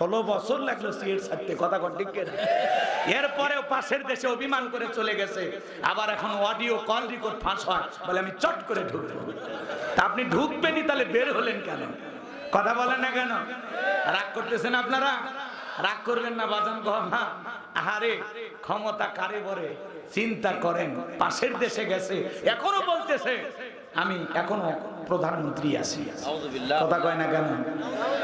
ষোলো বছর লাগল সিএর ছাড়তে, কথা কন, ঠিক? এরপরেও পাশের দেশে অভিমান করে চলে গেছে। আবার এখন অডিও কল রেকর্ড ফাঁস হয়, বলে আমি চট করে ঢুকবো। তা আপনি ঢুকবেনই, তাহলে বের হলেন কেন? কথা বলেন না কেন? রাগ করতেছেন আপনারা? রাগ করবেন না, বাজান গহা আহারে, ক্ষমতা কারে বরে? চিন্তা করেন, পাশের দেশে গেছে, এখনও বলতেছে, আমি এখনও প্রধানমন্ত্রী আছি কথা কয় না কেন?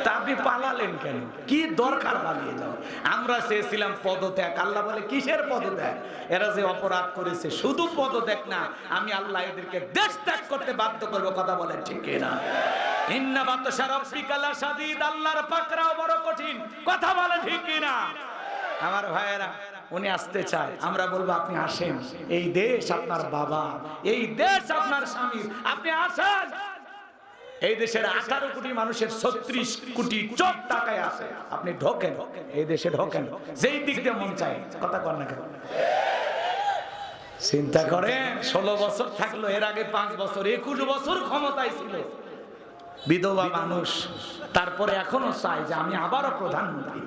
তা আপনি পালালেন কেন? কি দরকার পালিয়ে যাও আমরা চেয়েছিলাম পদত্যাগ। আল্লাহ বলে কিসের পদত্যাগ? এরা যে অপরাধ করেছে শুধু পদত্যাগ না আমি আল্লাহ এদেরকে দেশ ত্যাগ করতে বাধ্য করব কথা বলেন ঠিক না আল্লাহর পাকড়াও বড় কঠিন। কথা বলে ঠিক না আমার ভাইয়েরা উনি আসতে চায়। আমরা বলব আপনি আসেন। এই দেশ আপনার বাবা এই দেশ আপনার স্বামী। আপনি আসেন। এই দেশের আঠারো কোটি মানুষের ছত্রিশ কোটি চোখ টাকায় আছে। আপনি ঢোকেন, এই দেশে ঢোকেন। যেই দিক দিয়ে মন চায়, কথা কর না কেন? চিন্তা করেন, ষোলো বছর থাকল, এর আগে পাঁচ বছর, একুশ বছর ক্ষমতায় ছিল। বিধবা মানুষ, তারপরে এখনও চাই যে আমি আবারও প্রধানমন্ত্রী।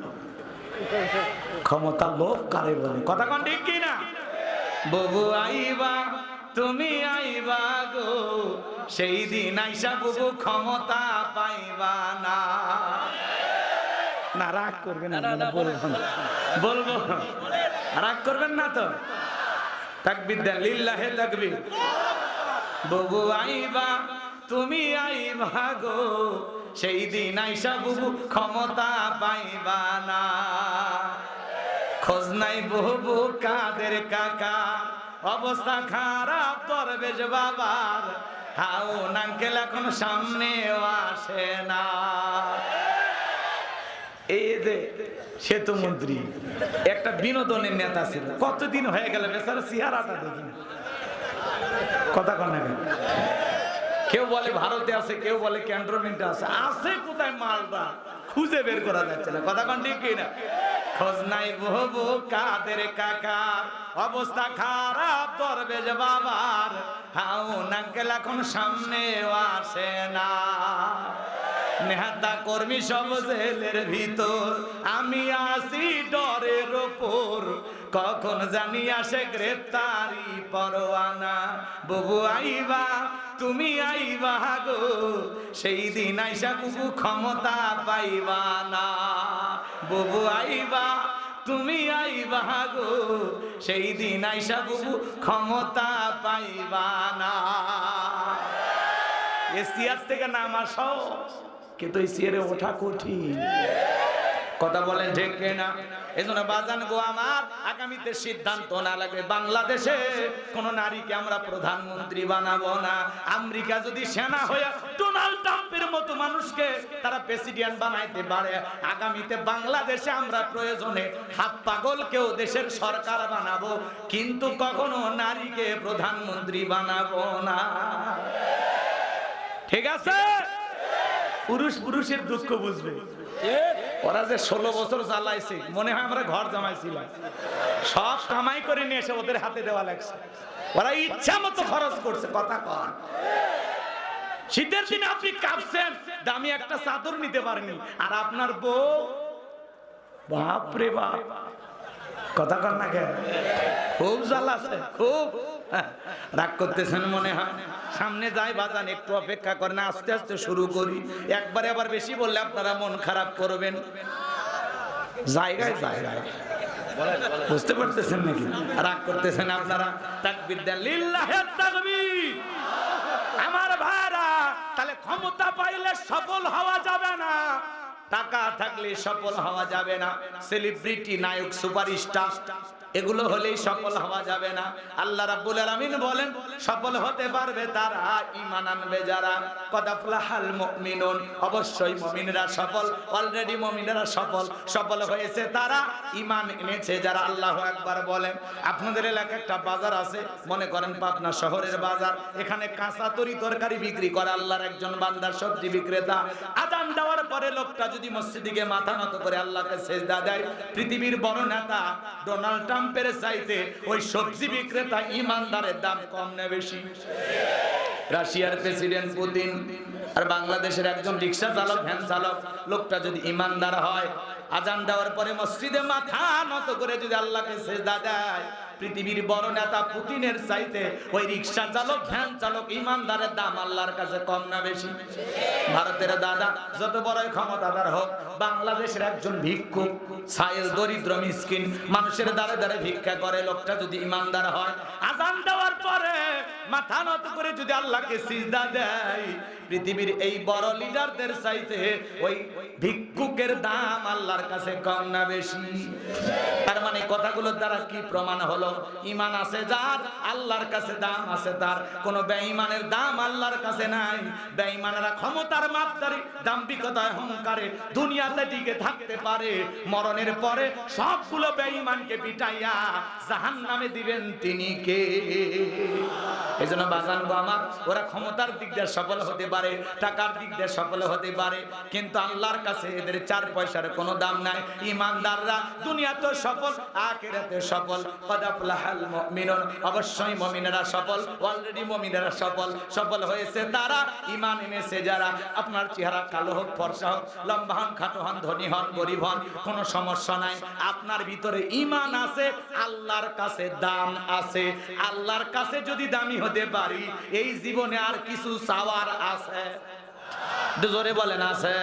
ক্ষমতা লোভ কারে বলে? কথা কন ঠিক কি না ববু আইবা তুমি আইবা গো সেই দিন আইসা ববু ক্ষমতা পাইবা না। না রাগ করবেন না বলব। রাগ করবেন না তো? তাকবির দেন লিল্লাহে তাকবির। ববু আইবা তুমি আইবা গো সেই দিন আইসা বুবু ক্ষমতা পাইবা না। খোঁজ নাই বহু কাদের কাকা অবস্থা খারাপ তোর বেশ বাবার। হাও নাঙ্কেল এখন সামনে আসে না। এই যে সেতু মন্ত্রী, একটা বিনোদনের নেতা ছিল। কতদিন হয়ে গেল বেচারা কথা কন কেউ বলে ভারতে আছে, কেউ বলে ক্যান্টনমেন্টে আছে। আছে কোথায় মালটা খুঁজে বের করা যাচ্ছে না। কথা কন ঠিক কি না খোঁজ নাই বহু কাদের কাকার অবস্থা খারাপ দরবেজ বাবার। হাউ নাঙ্কেল এখন সামনে আসে না। নেহাতা কর্মী সব জেলের ভিতর। আমি আসি ডরের ওপর। কখন জানি আসে গ্রেপ্তারি পরোয়ানা। ববু আইবা, তুমি আইবা গো, সেই দিন আইসা বুবু ক্ষমতা পাইবা না। ববু আইবা, তুমি আইবা গো, সেই দিন আইসা বুবু ক্ষমতা পাইবা না। এসিয়ার থেকে নামা সহজ কিন্তু এই সিয়ারে ওঠা কঠিন। কথা বলেন ঠিক না এই জন্য বাজান গো আমার, আগামীতে সিদ্ধান্ত না লাগবে বাংলাদেশে কোন নারীকে আমরা প্রধানমন্ত্রী বানাবো না। আমেরিকা যদি সেনা হয়ে ডোনাল্ড ট্রাম্পের মতো মানুষকে তারা প্রেসিডেন্ট বানাইতে পারে, আগামীতে বাংলাদেশে আমরা প্রয়োজনে হাত পাগলকেও দেশের সরকার বানাবো, কিন্তু কখনো নারীকে প্রধানমন্ত্রী বানাবো না। ঠিক আছে? পুরুষ পুরুষের দুঃখ বুঝবে। ওরা যে ষোলো বছর জ্বালাইছে, মনে হয় আমরা ঘর জামাইছিলাম। সব কামাই করে নিয়ে এসে ওদের হাতে দেওয়া লাগছে। ওরা ইচ্ছা মতো খরচ করছে, কথা কন। শীতের দিনে আপনি কাঁপছেন, দামি একটা চাদর নিতে পারেনি আর আপনার বউ বাপ রে বাপ। কথা কন না কেন? খুব জ্বালাছে খুব। হ্যাঁ, রাগ করতেছেন মনে হয়। সামনে যাই বাজান একটু অপেক্ষা করেন আস্তে আস্তে শুরু করি। একবারে আবার বেশি বললে আপনারা মন খারাপ করবেন। জায়গায় জায়গায়। বুঝতে পারতেছেন নাকি? রাগ করতেছেন আপনারা। তাকবীর দেন লিল্লাহে আমার ভাইরা তাহলে ক্ষমতা পাইলে সফল হওয়া না টাকা থাকলে সফল হওয়া যাবে না। সেলিব্রিটি নায়ক সুপারস্টার এগুলো হলেই সফল হওয়া যাবে না। আল্লাহ রাব্বুল আলামিন বলেন, সফল হতে পারবে তারা, ঈমান আনবে যারা। কদাফলাহাল মুমিনুন, অবশ্যই মুমিনরা সফল অলরেডি মুমিনরা সফল। সফল হয়েছে তারা, ঈমান এনেছে যারা আল্লাহু আকবার বলেন। আপনাদের এলাকায় একটা বাজার আছে, মনে করেন পাবনা শহরের বাজার। এখানে কাঁচা তরি তরকারি বিক্রি করে আল্লাহর একজন বান্দার সবজি বিক্রেতা। আদান দেওয়ার পরে লোকটা যদি মসজিদিকে মাথা নত করে আল্লাহকে সেজদা দেয়, পৃথিবীর বড় নেতা ডোনাল্ড ট্রাম্পের চাইতে ওই সবজি বিক্রেতা ইমানদারের দাম কম না বেশি। রাশিয়ার প্রেসিডেন্ট পুতিন আর বাংলাদেশের একজন রিক্সা চালক, ভ্যান চালক, লোকটা যদি ইমানদার হয়, আজান দেওয়ার পরে মসজিদে মাথা নত করে যদি আল্লাহকে সেজদা দেয় পৃথিবীর বড় নেতা পুতিনের চাইতে ওই রিক্সা চালক, ভ্যান চালক, ইমানদারের দাম আল্লাহর কাছে কম না বেশি? ভারতের দাদা, যত বড়ই ক্ষমতাদার হোক, বাংলাদেশের একজন ভিক্ষুক সাইল দরিদ্র মিসকিন, মানুষের দ্বারে দ্বারে ভিক্ষা করে, লোকটা যদি ইমানদার হয়, আজান দেওয়ার পরে মাথা নত করে যদি আল্লাহকে সিজদা দেয়, পৃথিবীর এই বড় লিডারদের চাইতে ওই ভিক্ষুকের দাম আল্লাহর কাছে কম না বেশি? তার মানে কথাগুলোর দ্বারা কি প্রমাণ হলো? ইমান আছে যার, আল্লাহর কাছে দাম আছে তার। কোন বেঈমানের দাম আল্লাহর কাছে নাই। বেঈমানেরা ক্ষমতার মাপদারি, দাম্ভিকতায় অহংকারে দুনিয়াতে টিকে থাকতে পারে। মরণের পরে সবগুলো বেঈমানকে পিটাইয়া জাহান্নামে দিবেন তিনি কে? এজন্য বাজান গো আমার, ওরা ক্ষমতার দিক দিয়ে সফল হতে পারে, টাকার দিক দিয়ে সফল হতে পারে। কিন্তু আল্লাহর কাছে এদের চার পয়সার কোনো দাম নাই। ইমানদাররা দুনিয়াতে সফল আখিরাতে সফল। কদাফলাহাল মুমিনুন। অবশ্যই মুমিনেরা সফল অলরেডি মুমিনেরা সফল। সফল হয়েছে তারা, ঈমান এনেছে যারা। আপনার চেহারা কালো হোক, ফর্সা হোক, লম্বা হন, খাটো হন, ধনী হন, গরিব হন, কোনো সমস্যা নাই। আপনার ভিতরে ঈমান আছে, আল্লাহর কাছে দাম আছে। আল্লাহর কাছে যদি দামি হতে পারি, এই জীবনে আর কিছু চাওয়ার আছে? জোরে বলেন, আছে।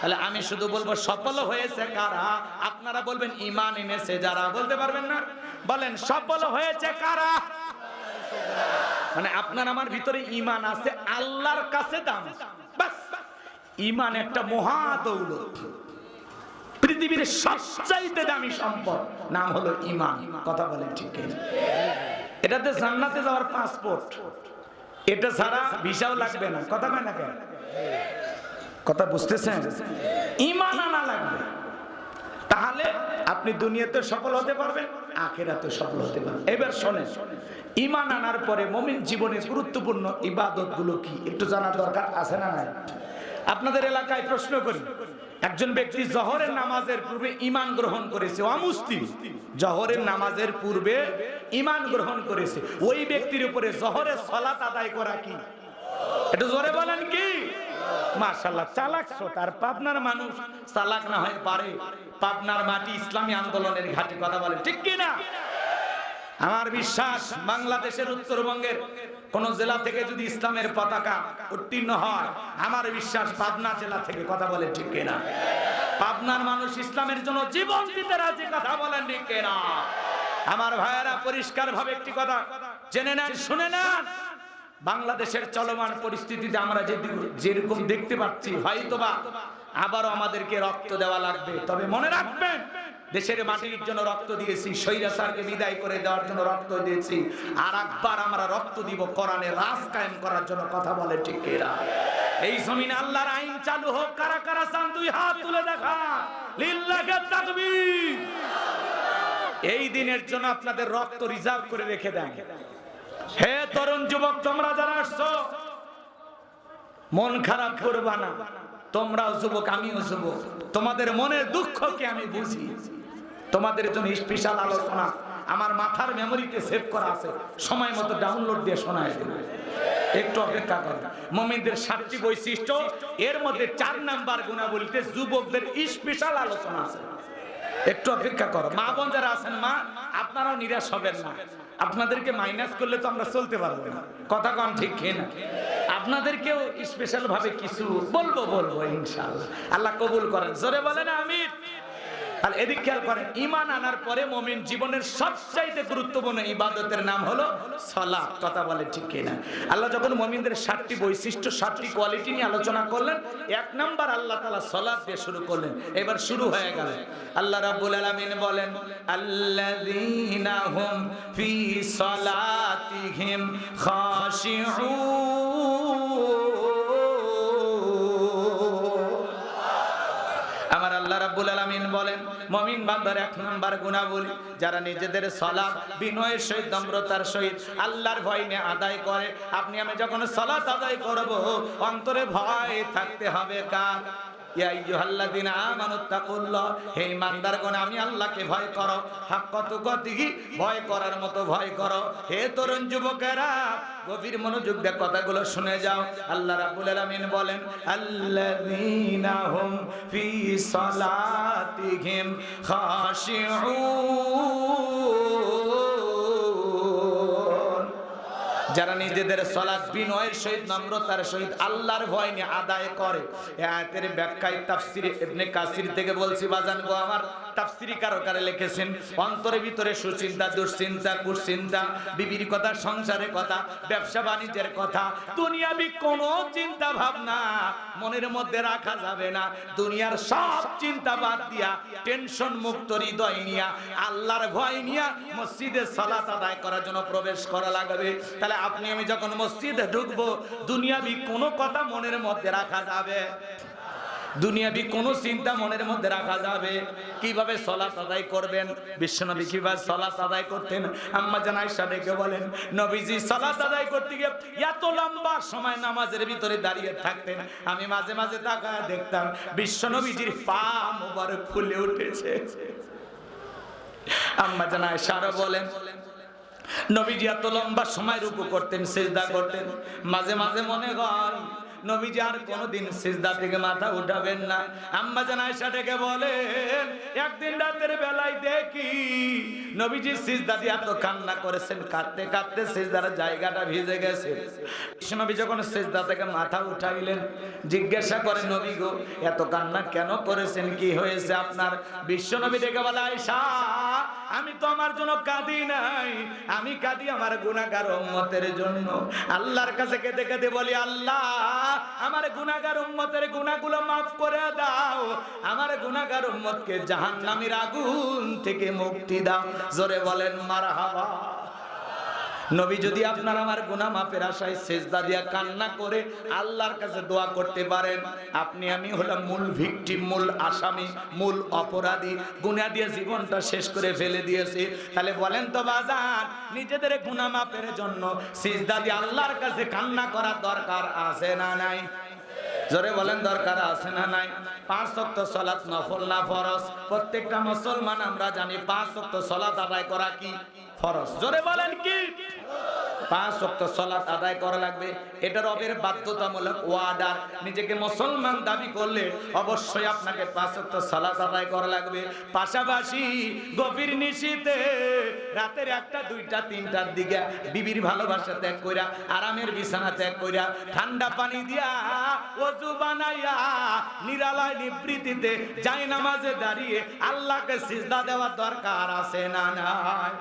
তাহলে আমি শুধু বলব, সফল হয়েছে কারা? আপনারা বলবেন ইমান এনেছে যারা। বলতে পারবেন না? বলেন, সফল হয়েছে কারা? মানে আপনার আমার ভিতরে ইমান আছে, আল্লাহর কাছে দাম। বাস ইমান একটা মহা দৌলত পৃথিবীর সবচাইতে দামি সম্পদ, নাম হলো ইমান কথা বলেন ঠিক? এটাতে জান্নাতে যাওয়ার পাসপোর্ট এটা ছাড়া ভিসাও লাগবে না। কথা কয় না কেন? কথা বুঝতেছেন? ইমান আনা লাগবে। তাহলে আপনি দুনিয়াতে সফল হতে পারবেন, আখেরাতে সফল হতে পারবেন। এবার শোনেন ইমান আনার পরে মমিন জীবনে গুরুত্বপূর্ণ ইবাদতগুলো কি? একটু জানার দরকার আছে না নাই? আপনাদের এলাকায় প্রশ্ন করি, একজন ব্যক্তি জহরের নামাজের পূর্বে ইমান গ্রহণ করেছে, অমুসলিম, জহরের নামাজের পূর্বে ইমান গ্রহণ করেছে, ওই ব্যক্তির উপরে জহরের সলাত আদায় করা কি? একটু জোরে বলেন কি? মাশাল্লাহ চালাক শ্রোতার পাবনার মানুষ চালাক না হয় পারে। পাবনার মাটি ইসলামী আন্দোলনের ঘাটে, কথা বলে ঠিক কি না? আমার বিশ্বাস, বাংলাদেশের উত্তরবঙ্গের কোন জেলা থেকে যদি ইসলামের পতাকা উত্তীর্ণ হয়, আমার বিশ্বাস পাবনা জেলা থেকে, কথা বলে ঠিক কিনা পাবনার মানুষ ইসলামের জন্য জীবন দিতে রাজি, কথা বলেন, ঠিক কিনা আমার ভাইয়েরা পরিষ্কার ভাবে একটি কথা জেনে নেন, শুনে নেন। বাংলাদেশের চলমান পরিস্থিতিতে আমরা যে যেরকম দেখতে পাচ্ছি, হয়তোবা আবারও আমাদেরকে রক্ত দেওয়া লাগবে। তবে মনে রাখবেন, দেশের মাটির জন্য রক্ত দিয়েছি স্বৈরাচারকে বিদায় করে দেওয়ার জন্য রক্ত দিয়েছি, আর একবার আমরা রক্ত দিব কোরআনে রাজ কায়েম করার জন্য কথা বলে ঠিক এরা এই জমিনে আল্লাহর আইন চালু হোক, কারা কারা চান দুই হাত তুলে দেখা। লিল্লাহে তাকবীর। এই দিনের জন্য আপনাদের রক্ত রিজার্ভ করে রেখে দেন। হে তরুণ যুবক, তোমরা যারা আসছো, মন খারাপ করবা না। তোমরাও যুবক, আমিও যুবক। তোমাদের মনের দুঃখকে আমি বুঝি। তোমাদের জন্য স্পেশাল আলোচনা। আমার মাথার মেমোরিতে সেভ করা আছে। সময় মতো ডাউনলোড দিয়ে শোনায় একটু অপেক্ষা করো। মমিনদের সাতটি বৈশিষ্ট্য। এর মধ্যে চার নাম্বার গুণাবলীতে যুবকদের স্পেশাল আলোচনা আছে। একটু অপেক্ষা করো। মা বোন যারা আছেন, মা, আপনারাও নিরাশ হবেন না। আপনাদেরকে মাইনাস করলে তো আমরা চলতে পারব না। কথা কম ঠিক খেয়ে না আপনাদেরকেও স্পেশাল ভাবে কিছু বলব বলব, ইনশাআল্লাহ। আল্লাহ কবুল করেন। জোরে বলেন আমির আর এদিক খেয়াল করেন ইমান আনার পরে মমিন জীবনের সবচাইতে গুরুত্বপূর্ণ ইবাদতের নাম হলো সলা কথা বলে ঠিক কিনা। আল্লাহ যখন মমিনদের সাতটি বৈশিষ্ট্য, সাতটি কোয়ালিটি নিয়ে আলোচনা করলেন, এক নাম্বার আল্লাহ তালা সলাৎ দিয়ে শুরু করলেন, এবার শুরু হয়ে গেল। আল্লাহ রাব্বুল আলামিন বলেন, আল্লাযীনা হুম ফি সলাতিহিম খাশিউন। আল্লাহ রাব্বুল আলামিন বলেন, মুমিন বান্দার এক নাম্বার গুণাবলী যারা নিজেদের সালাত বিনয়ের সহিত, নম্রতার সহিত আল্লাহর ভয় নিয়ে আদায় করে। আপনি আমি যখন সালাত আদায় করব, অন্তরে ভয় থাকতে হবে কার? হে ইমানদারগণ, আমি আল্লাহকে ভয় করো। হাক্কা তুকাতিহি ভয় করার মতো ভয় করো। হে তরুণ যুবকেরা, গভীর মনোযোগ দিয়ে কথাগুলো শুনে যাও। আল্লাহ রাব্বুল আলামিন বলেন, আল্লাযীনা হুম ফি সালাতিহিম খাশিউন। যারা নিজেদের সলাৎ বিনয়ের সহিত নম্রতার সহিত আল্লাহর ভয় নিয়ে আদায় করে আয়াতের ব্যাখ্যায় তাফসির ইবনে কাসির থেকে বলছি, বাজান গো আমার, তাফসিরি কারকারে লিখেছেন অন্তরে ভিতরে সুচিন্তা, দুশ্চিন্তা, কুশ্চিন্তা, বিবির কথা, সংসারের কথা, ব্যবসা বাণিজ্যের কথা, দুনিয়াবি কোনো চিন্তা ভাবনা মনের মধ্যে রাখা যাবে না। দুনিয়ার সব চিন্তা বাদ দিয়া, টেনশন মুক্ত হৃদয় নিয়া, আল্লাহর ভয় নিয়া মসজিদে সালাত আদায় করার জন্য প্রবেশ করা লাগবে। তাহলে আপনি, আমি যখন মসজিদে ঢুকবো, দুনিয়াবি কোনো কথা মনের মধ্যে রাখা যাবে? দুনিয়াবি কোন চিন্তা মনের মধ্যে রাখা যাবে? কীভাবে সলাত আদায় করবেন? বিশ্বনবী কীভাবে সলাত আদায় করতেন? আম্মা জান আয়েশা ডেকে বলেন, নবীজি সলাত আদায় করতে গিয়ে এত লম্বা সময় নামাজের ভিতরে দাঁড়িয়ে থাকতেন। আমি মাঝে মাঝে তাকায় দেখতাম, বিশ্বনবীজির পা মোবারক ফুলে উঠেছে। আম্মা জান আয়েশা আরও বলেন নবীজি এত লম্বা সময় রুকু করতেন সেজদা করতেন। মাঝে মাঝে মনে হয় নবীজি আর কোনোদিন সিজদা থেকে মাথা উঠাবেন না। আম্মা জান আয়েশা ডেকে বলেন একদিন রাতের বেলায় দেখি নবীজি সিজদা দিয়ে এত কান্না করেছেন, কাঁদতে কাঁদতে সিজদার জায়গাটা ভিজে গেছে। নবী যখন সিজদা থেকে মাথা উঠাইলেন, জিজ্ঞাসা করে নবী গো, এত কান্না কেন করেছেন? কি হয়েছে আপনার? বিশ্ব নবী ডেকে বলে, আয়েশা, আমি তো আমার জন্য কাঁদি নাই। আমি কাঁদি আমার গুনাহগার উম্মতের জন্য। আল্লাহর কাছে কেঁদে কেঁদে বলি, আল্লাহ আমার গুনাগার উম্মতের গুনাহগুলো মাফ করে দাও। আমার গুনাগার উম্মতকে জাহান্নামের আগুন থেকে মুক্তি দাও। জোরে বলেন, মারহাবা। নবী যদি আপনার আমার গুনাহ মাফের আশায় সেজদা দিয়া কান্না করে আল্লাহর কাছে দোয়া করতে পারেন, আপনি আমি হলাম মূল ভিকটিম মূল আসামি, মূল অপরাধী। গুনাহ দিয়ে জীবনটা শেষ করে ফেলে দিয়েছি। তাহলে বলেন তো বাজার নিজেদের গুনাহ মাফের জন্য সেজদা দিয়ে আল্লাহর কাছে কান্না করার দরকার আছে না নাই? জোরে বলেন, দরকার আছে না নাই? পাঁচ শক্ত সলাৎ নফল না ফরজ? প্রত্যেকটা মুসলমান আমরা জানি পাঁচ শক্ত সলাৎ আদায় করা কি? ফরজ। জোরে বলেন কি? পাঁচ ওয়াক্ত সালাত আদায় করা লাগবে। এটা রবের বাধ্যতামূলক ওয়ার্ডার নিজেকে মুসলমান দাবি করলে অবশ্যই আপনাকে পাঁচ ওয়াক্ত সালাত আদায় করা লাগবে। পাশাপাশি গভীর নিশীতে রাতের একটা দুইটা তিনটার দিকে বিবির ভালোবাসা ত্যাগ কইরা আরামের বিছানা ত্যাগ কইরা ঠান্ডা পানি দিয়া ওযু বানাইয়া নিরালায় নিবৃত্তিতে যাই নামাজে দাঁড়িয়ে আল্লাহকে সিজদা দেওয়ার দরকার আছে না নাই?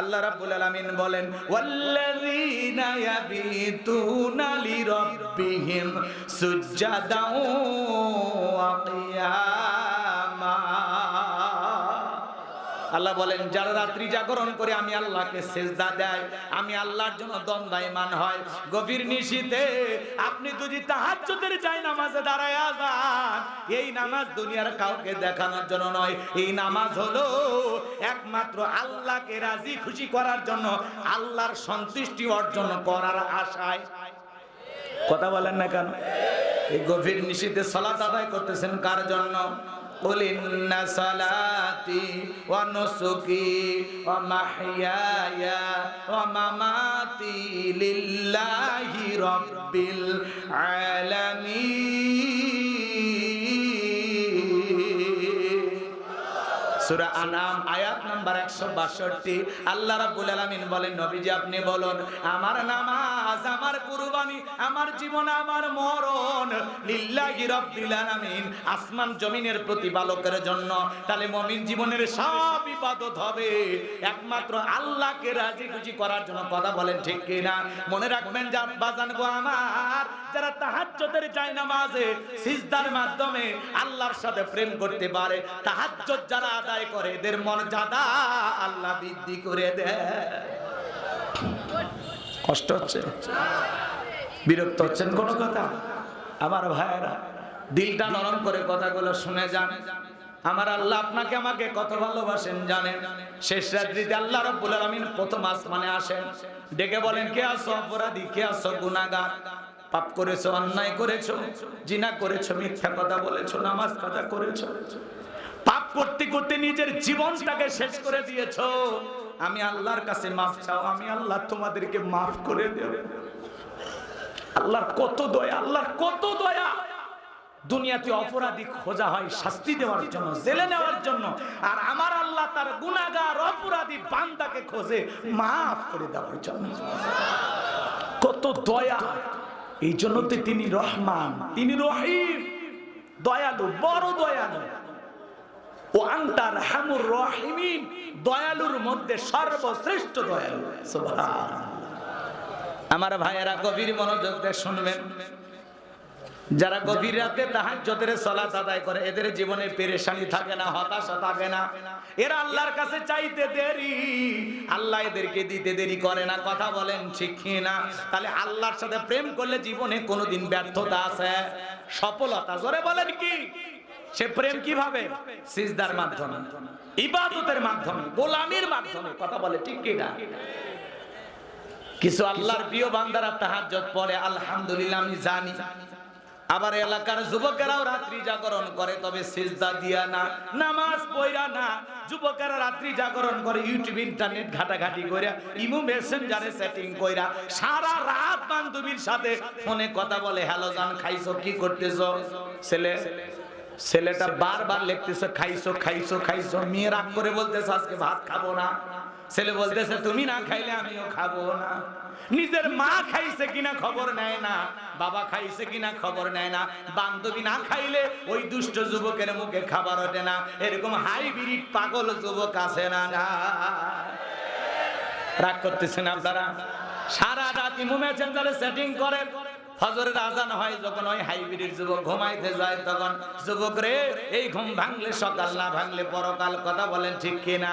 আল্লাহ রাব্বুল আলামিন বলেন ওয়াল্লাযীনা ইয়াবিতুনা লিরাব্বিহিম সুজদাও ওয়া কিয়ামা। আল্লাহ বলেন, যারা রাত্রি জাগরণ করে আমি আল্লাহকে সেজদা দেয়, আমি আল্লাহর জন্য দ্বন্দ্বায়মান হয়। গভীর নিশীতে আপনি যদি তাহাজ্জুদের চাই নামাজে দাঁড়ায় যান, এই নামাজ দুনিয়ার কাউকে দেখানোর জন্য নয়। এই নামাজ হলো একমাত্র আল্লাহকে রাজি খুশি করার জন্য, আল্লাহর সন্তুষ্টি অর্জন করার আশায়। কথা বলেন না কেন? এই গভীর নিশীতে সালাত আদায় করতেছেন কার জন্য? قل إن صلاتي ونسكي ومحياي ومماتي لله رب العالمين. سورة أنعام آيات নাম্বার 162 আল্লাহ রাব্বুল আলামিন বলেন, নবীজি আপনি বলুন, আমার নামাজ, আমার কুরবানি, আমার জীবন, আমার মরণ লিল্লাহি রাব্বিল আলামিন। আসমান জমিনের প্রতিপালকের জন্য। তাহলে মুমিন জীবনের সব ইবাদত হবে। একমাত্র আল্লাহকে রাজি খুশি করার জন্য কথা বলেন ঠিক কি না মনে রাখবেন যা বাজান গো আমার, যারা তাহাজ্জুদের যায় নামাজে সিজদার মাধ্যমে আল্লাহর সাথে প্রেম করতে পারে, তাহাজ্জুদ যারা আদায় করে, এদের মর্যাদা আল্লাহ বৃদ্ধি করে দেয়। কষ্ট হচ্ছে। বিরক্ত হচ্ছেন কোন কথা? আমার ভাইয়েরা, দিলটা নরম করে কথাগুলো শুনে যান। আমার আল্লাহ আপনাকে আমাকে কত ভালোবাসেন জানেন? শেষ রাত্রিতে আল্লাহ রব্বুল আলামিন প্রথম আসমানে আসেন। ডেকে বলেন, কে আছো অপরাধী? কে আছো গুনাহগার? পাপ করেছ, অন্যায় করেছ? জিনা করেছ, মিথ্যা কথা বলেছ, নামাজ কথা করেছ? পাপ করতে করতে নিজের জীবনটাকে শেষ করে দিয়েছ। আমি আল্লাহর কাছে মাফ চাও, আমি আল্লাহ তোমাদেরকে মাফ করে দেব। আল্লাহর কত দয়া, আল্লাহর কত দয়া। দুনিয়াতে অপরাধী খোঁজা হয় শাস্তি দেওয়ার জন্য, জেলে নেওয়ার জন্য। আর আমার আল্লাহ তার গুনাহগার, অপরাধী বান্দাকে খোঁজে মাফ করে দেওয়ার জন্য। কত দয়া। এই জন্য তিনি রহমান, তিনি রহিম। দয়ালু, বড় দয়ালু। দয়ালুর মধ্যে সর্বশ্রেষ্ঠ দয়ালু। আমার ভাইয়েরা, গভীর মনোযোগ দিয়ে শুনবেন। যারা গভীর রাতে তাহার তাহাজ্জুদের সালাত আদায় করে, এদের জীবনে পেরেশানি থাকে না, হতাশা থাকে না। এরা আল্লাহর কাছে চাইতে দেরি। আল্লাহ এদেরকে দিতে দেরি করে না, কথা বলেন কি না তাহলে আল্লাহর সাথে প্রেম করলে জীবনে কোনোদিন ব্যর্থতা আছে? সফলতা, জোরে বলেন কি? সে প্রেম কীভাবে? সিজদার মাধ্যমে। ইবাদতের মাধ্যমে, গোলামির মাধ্যমে। কথা বলে, ঠিক কি না? কিছু আল্লাহর প্রিয় বান্দারা তাহাজ্জুদ পড়ে, আলহামদুলিল্লাহ, আমি জানি। আবার এলাকার যুবকেরাও রাত্রি জাগরণ করে, তবে সিজদা দিয়া না, নামাজ পড়া না। যুবকেরা রাত্রি জাগরণ করে, ইউটিউব, ইন্টারনেট ঘাটাঘাটি কইরা, ইমো মেসেঞ্জারে সেটিং কইরা, সারা রাত বান্ধবীর সাথে ফোনে কথা বলে, হ্যালো জান, খাইছো, কি করতেছো? ছেলে ছেলেটা বারবার লিখতেছে, খাইছো খাইছো খাইছো। মেয়ে রাগ করে বলতেছে, আজকে ভাত খাব না। ছেলে বলতেছে, তুমি না খাইলে আমিও খাব না। নিজের মা খাইছে কিনা খবর নেয় না, বাবা খাইছে কিনা খবর নেয় না। বান্ধবী না খাইলে ওই দুষ্ট যুবকের মুখে খাবার ওঠে না। এরকম হাইব্রিড পাগল যুবক আছে না রাগ করতেছেন আপনারা? সারা রাত ইমু মেসেঞ্জারে সেটিং করে ফজরের আজান হয় যখন ওই হাইব্রিড যুবক ঘুমাইতে যায়, তখন যুবক রে এই ঘুম ভাঙলে, সকাল না ভাঙলে পরকাল কথা বলেন ঠিক কিনা?